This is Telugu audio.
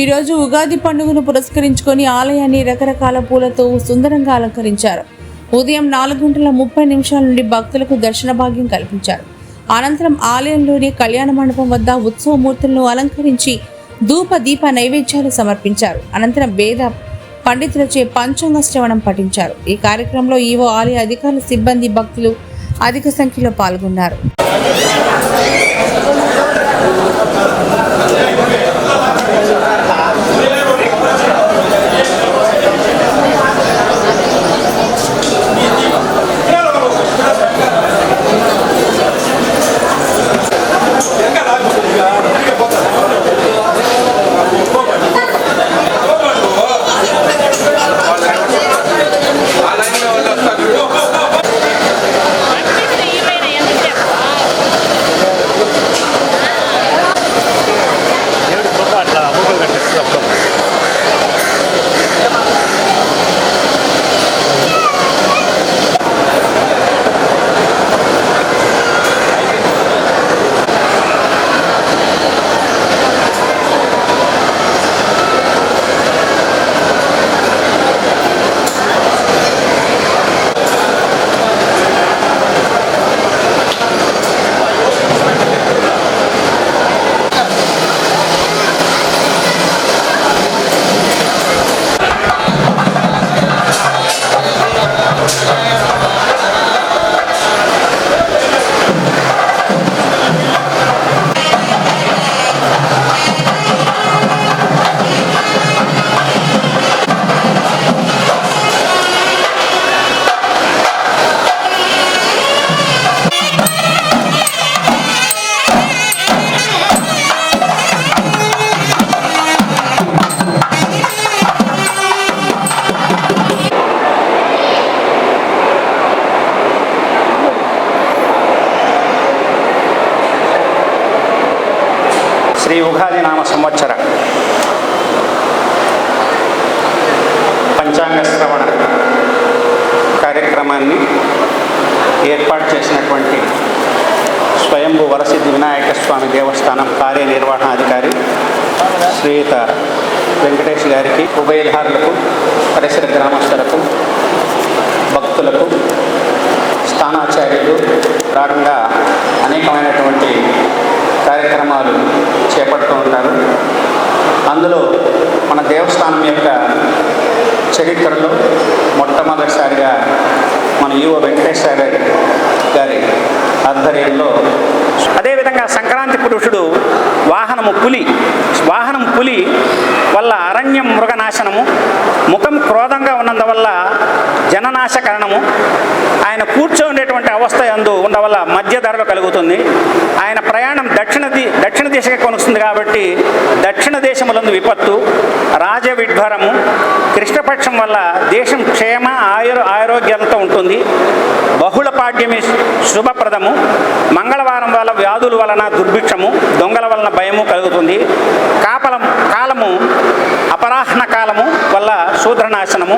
ఈరోజు ఉగాది పండుగను పురస్కరించుకొని ఆలయాన్ని రకరకాల పూలతో సుందరంగా అలంకరించారు. ఉదయం నాలుగు గంటల ముప్పై నిమిషాల నుండి భక్తులకు దర్శన భాగ్యం కల్పించారు. అనంతరం ఆలయంలోని కళ్యాణ మండపం వద్ద ఉత్సవ మూర్తులను అలంకరించి ధూప దీప నైవేద్యాలు సమర్పించారు. అనంతరం వేద పండితులచే పంచాంగ శ్రవణం పఠించారు. ఈ కార్యక్రమంలో ఈవో ఆలయ అధికారులు సిబ్బంది భక్తులు అధిక సంఖ్యలో పాల్గొన్నారు. శ్రీ ఉగాది నామ సంవత్సర. పంచాంగ శ్రవణ కార్యక్రమాన్ని ఏర్పాటు చేసినటువంటి స్వయంభు వరసిద్ధి వినాయక స్వామి దేవస్థానం కార్యనిర్వహణాధికారి శ్రీయుత వెంకటేష్ గారికి ఉభయధారులకు పరిసర గ్రామస్తులకు భక్తులకు స్థానాచార్యులు రాకుండా అనేకమైనటువంటి కార్యక్రమాలు చేపడుతూ ఉంటారు. అందులో మన దేవస్థానం యొక్క చరిత్రలో మొట్టమొదటిసారిగా మన యువ వెంకటేశ్వర గారి ఆధ్వర్యంలో అదేవిధంగా సంక్రాంతి పురుషుడు వాహనము పులి వాహనం పులి వల్ల అరణ్యం మృగనాశనము ముఖం క్రోధంగా ఉన్నందువల్ల జననాశకరణము ఆయన కూర్చోండేటువంటి అవస్థ అందు ఉండవల్ల మధ్య ధరలు కలుగుతుంది. ఆయన ప్రయాణం దక్షిణ ది దక్షిణ దిశగా కొనుస్తుంది కాబట్టి దక్షిణ దేశములందు విపత్తు రాజ విడ్భరము కృష్ణపక్షం వల్ల దేశం క్షేమ ఆయుర ఆరోగ్యంతో ఉంటుంది. బహుళ పాడ్యమి శుభప్రదము. మంగళవారం వల్ల వ్యాధుల వలన దుర్భిక్షము దొంగల వలన భయము కలుగుతుంది. కాపలం కాలము అపరాహ్న కాలము వల్ల శూద్రనాశనము.